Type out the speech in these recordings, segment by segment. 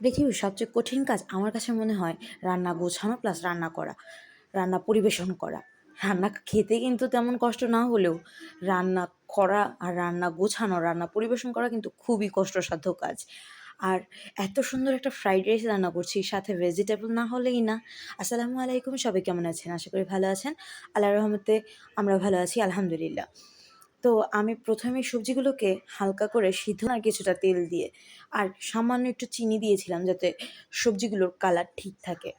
পৃথিবীর সবচেয়ে কঠিন কাজ আমার কাছে মনে হয় রান্না গোছানো প্লাস রান্না করা, রান্না পরিবেশন করা। রান্না খেতে কিন্তু তেমন কষ্ট না হলেও রান্না করা আর রান্না গোছানো, রান্না পরিবেশন করা কিন্তু খুবই কষ্টসাধ্য কাজ। আর এত সুন্দর একটা ফ্রাইড রাইস রান্না করছি সাথে ভেজিটেবল না হলেই না। আসসালামু আলাইকুম, সবাই কেমন আছেন? আশা করি ভালো আছেন। আল্লাহ রহমতে আমরা ভালো আছি, আলহামদুলিল্লাহ। তো আমি প্রথমে সবজিগুলোকে হালকা করে সিদ্ধ আর কিছুটা তেল দিয়ে আর সামান্য একটু চিনি দিয়েছিলাম যাতে সবজিগুলোর কালার ঠিক থাকে।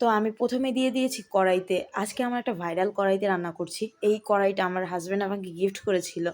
তো আমি প্রথমে দিয়ে দিয়েছি কড়াইতে। আজকে আমার একটা ভাইরাল কড়াইতে রান্না করছি। এই কড়াইটা আমার হাজব্যান্ড আমাকে গিফট করেছিল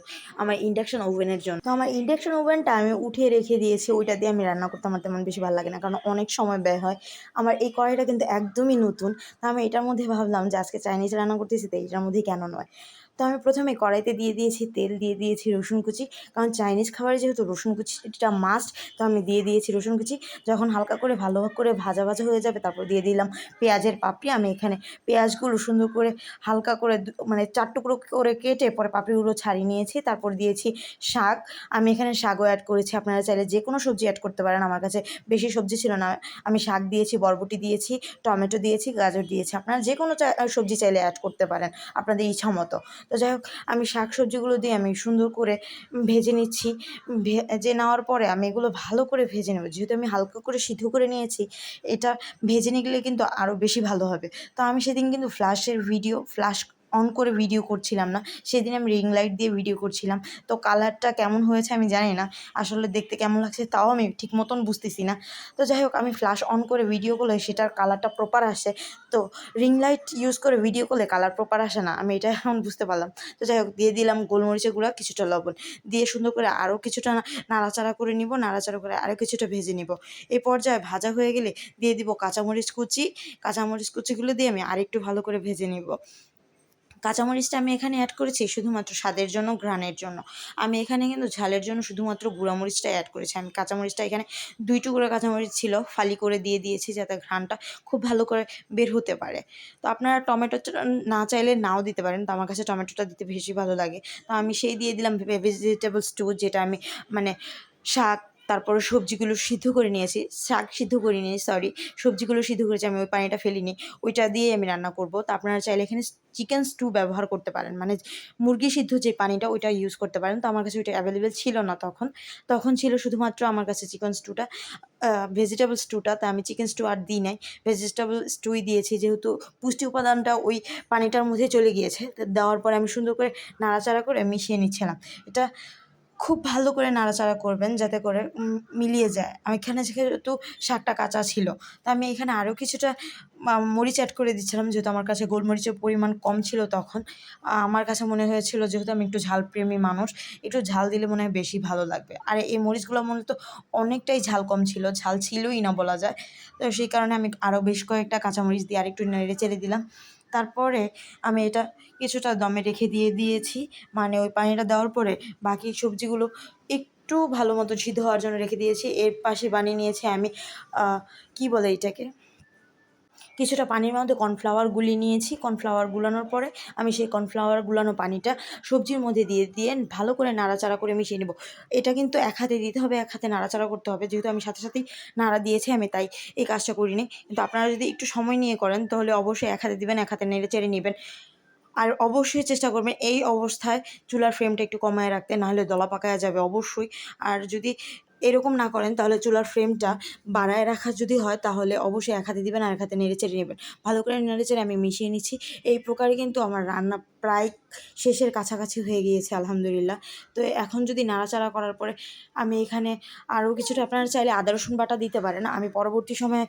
আমার ইন্ডাকশন ওভেনের জন্য। তো আমার ইন্ডাকশন ওভেনটা আমি উঠিয়ে রেখে দিয়েছি। ওইটা দিয়ে আমি রান্না করতে আমার তেমন বেশি ভালো লাগে না, কারণ অনেক সময় ব্যয় হয়। আমার এই কড়াইটা কিন্তু একদমই নতুন। তো আমি এটার মধ্যে ভাবলাম যে আজকে চাইনিজ রান্না করতেছি, তো এইটার মধ্যেই কেন নয়? তো আমি প্রথমে কড়াইতে দিয়ে দিয়েছি তেল, দিয়ে দিয়েছি রসুন কুচি। কারণ চাইনিজ খাবারে যেহেতু রসুন কুচিটা মাস্ট তো আমি দিয়ে দিয়েছি রসুন কুচি। যখন হালকা করে ভালো করে ভাজা ভাজা হয়ে যাবে, তারপর দিয়ে দিলাম পেঁয়াজের পাপড়ি। আমি এখানে পেঁয়াজগুলো সুন্দর করে হালকা করে মানে চার টুকরো করে কেটে পরে পাপড়িগুলো ছাড়িয়ে নিয়েছি। তারপর দিয়েছি শাক। আমি এখানে শাকও অ্যাড করেছি। আপনারা চাইলে যে কোনো সবজি অ্যাড করতে পারেন। আমার কাছে বেশি সবজি ছিল না। আমি শাক দিয়েছি, বরবটি দিয়েছি, টমেটো দিয়েছি, গাজর দিয়েছি। আপনারা যে কোনো সবজি চাইলে অ্যাড করতে পারেন আপনাদের ইচ্ছা মতো। তো যাই হোক, আমি শাক সবজিগুলো দিয়ে আমি সুন্দর করে ভেজে নিচ্ছি। ভেজে নেওয়ার পরে আমি এগুলো ভালো করে ভেজে নেব। যেহেতু আমি হালকা করে সিদ্ধ করে নিয়েছি, এটা ভেজে নিলে কিন্তু আরও বেশি ভালো হবে। তো আমি সেদিন কিন্তু ফ্ল্যাশের ভিডিও ফ্ল্যাশ অন করে ভিডিও করছিলাম না। সেদিন আমি রিং লাইট দিয়ে ভিডিও করছিলাম। তো কালারটা কেমন হয়েছে আমি জানি না। আসলে দেখতে কেমন লাগছে তাও আমি ঠিক মতন বুঝতেছি না। তো যাই হোক, আমি ফ্ল্যাশ অন করে ভিডিও করলে সেটার কালারটা প্রপার আসে। তো রিং লাইট ইউজ করে ভিডিও করলে কালার প্রপার আসে না। আমি এটা এখন বুঝতে পারলাম। তো যাই হোক, দিয়ে দিলাম গোলমরিচের গুঁড়া, কিছুটা লবণ। দিয়ে সুন্দর করে আরও কিছুটা নাড়াচাড়া করে নিব, নাড়াচাড়া করে আরও কিছুটা ভেজে নিব। এই পর্যায়ে ভাজা হয়ে গেলে দিয়ে দিব কাঁচামরিচ কুচি। কাঁচামরিচ কুচিগুলো দিয়ে আমি আরেকটু ভালো করে ভেজে নিব। কাঁচামরিচটা আমি এখানে অ্যাড করেছি শুধুমাত্র স্বাদের জন্য, ঘ্রাণের জন্য। আমি এখানে কিন্তু ঝালের জন্য শুধুমাত্র গুঁড়ামরিচটা অ্যাড করেছি। আমি কাঁচামরিচটা এখানে দুই টুকরো কাঁচামরিচ ছিল, ফালি করে দিয়ে দিয়েছি যাতে ঘ্রাণটা খুব ভালো করে বের হতে পারে। তো আপনারা টমেটো না চাইলে নাও দিতে পারেন, তো আমার কাছে টমেটোটা দিতে বেশি ভালো লাগে। তো আমি সেই দিয়ে দিলাম ভেজিটেবল স্টু যেটা আমি মানে শাক তারপরে সবজিগুলো সিদ্ধ করে নিয়েছি, শাক সিদ্ধ করে নিয়েছি সরি সবজিগুলো সিদ্ধ করেছি, আমি ওই পানিটা ফেলিনি, ওইটা দিয়ে আমি রান্না করব। তো আপনারা চাইলে এখানে চিকেন স্টু ব্যবহার করতে পারেন মানে মুরগি সিদ্ধ যে পানিটা ওইটা ইউজ করতে পারেন। তো আমার কাছে ওইটা অ্যাভেলেবেল ছিল না তখন তখন ছিল শুধুমাত্র আমার কাছে চিকেন স্টুটা ভেজিটেবল স্টুটা তা আমি চিকেন স্টু আর দিই নাই। ভেজিটেবল স্টুই দিয়েছি, যেহেতু পুষ্টি উপাদানটা ওই পানিটার মধ্যে চলে গিয়েছে দেওয়ার পরে আমি সুন্দর করে নাড়াচাড়া করে মিশিয়ে নিচ্ছিলাম। এটা খুব ভালো করে নাড়াচাড়া করবেন যাতে করে মিলিয়ে যায়। আমি এখানে যেহেতু শাকটা কাঁচা ছিল, তা আমি এখানে আরও কিছুটা মরিচ অ্যাড করে দিচ্ছিলাম। যেহেতু আমার কাছে গোলমরিচের পরিমাণ কম ছিল তখন আমার কাছে মনে হয়েছিল যেহেতু আমি একটু ঝালপ্রেমী মানুষ, একটু ঝাল দিলে মনে হয় বেশি ভালো লাগবে। আর এই মরিচগুলো মূলত অনেকটাই ঝাল কম ছিল, ঝাল ছিলই না বলা যায়। তো সেই কারণে আমি আরও বেশ কয়েকটা কাঁচামরিচ দিয়ে আরেকটু নেড়ে চেড়ে দিলাম। তারপরে আমি এটা কিছুটা দমে রেখে দিয়ে দিয়েছি। মানে ওই পানিটা দেওয়ার পরে বাকি সবজিগুলো একটু ভালো মতো সিদ্ধ হওয়ার জন্য রেখে দিয়েছি। এর পাশে বানিয়ে নিয়েছি আমি কি বলে এটাকে? কিছুটা পানির মধ্যে কর্নফ্লাওয়ার গুলি নিয়েছি। কর্নফ্লাওয়ার গুলানোর পরে আমি সেই কর্নফ্লাওয়ার গুলানো পানিটা সবজির মধ্যে দিয়ে দিয়ে ভালো করে নাড়াচাড়া করে মিশিয়ে নেব। এটা কিন্তু এক হাতে দিতে হবে, এক হাতে নাড়াচাড়া করতে হবে। যেহেতু আমি সাথে সাথেই নাড়া দিয়েছি, আমি তাই এই কাজটা করিনি। কিন্তু আপনারা যদি একটু সময় নিয়ে করেন, তাহলে অবশ্যই এক হাতে দিবেন, এক হাতে নেড়ে চেড়ে নেবেন। আর অবশ্যই চেষ্টা করবেন এই অবস্থায় চুলার ফ্রেমটা একটু কমায় রাখতে, নাহলে দলা পাকায়া যাবে অবশ্যই। আর যদি এরকম না করেন, তাহলে চুলার ফ্রেমটা বাড়ায় রাখা যদি হয়, তাহলে অবশ্যই এক হাতে দিবেন আর এক হাতে নেড়ে চেড়ে নেবেন। ভালো করে নেড়ে চেড়ে আমি মিশিয়ে নিচ্ছি। এই প্রকারে কিন্তু আমার রান্না প্রায় শেষের কাছাকাছি হয়ে গিয়েছে, আলহামদুলিল্লাহ। তো এখন যদি নাড়াচাড়া করার পরে আমি এখানে আরও কিছুটা, আপনারা চাইলে আদা, রসুন বাটা দিতে পারেন। আমি পরবর্তী সময়ে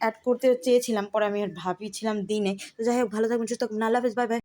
অ্যাড করতে চেয়েছিলাম, পরে আমি ভাবিছিলাম দিনে। তো যাই হোক, ভালো থাকবেন, সুস্থ থাকবেন। আল্লাহ হাফেজ বাই বাই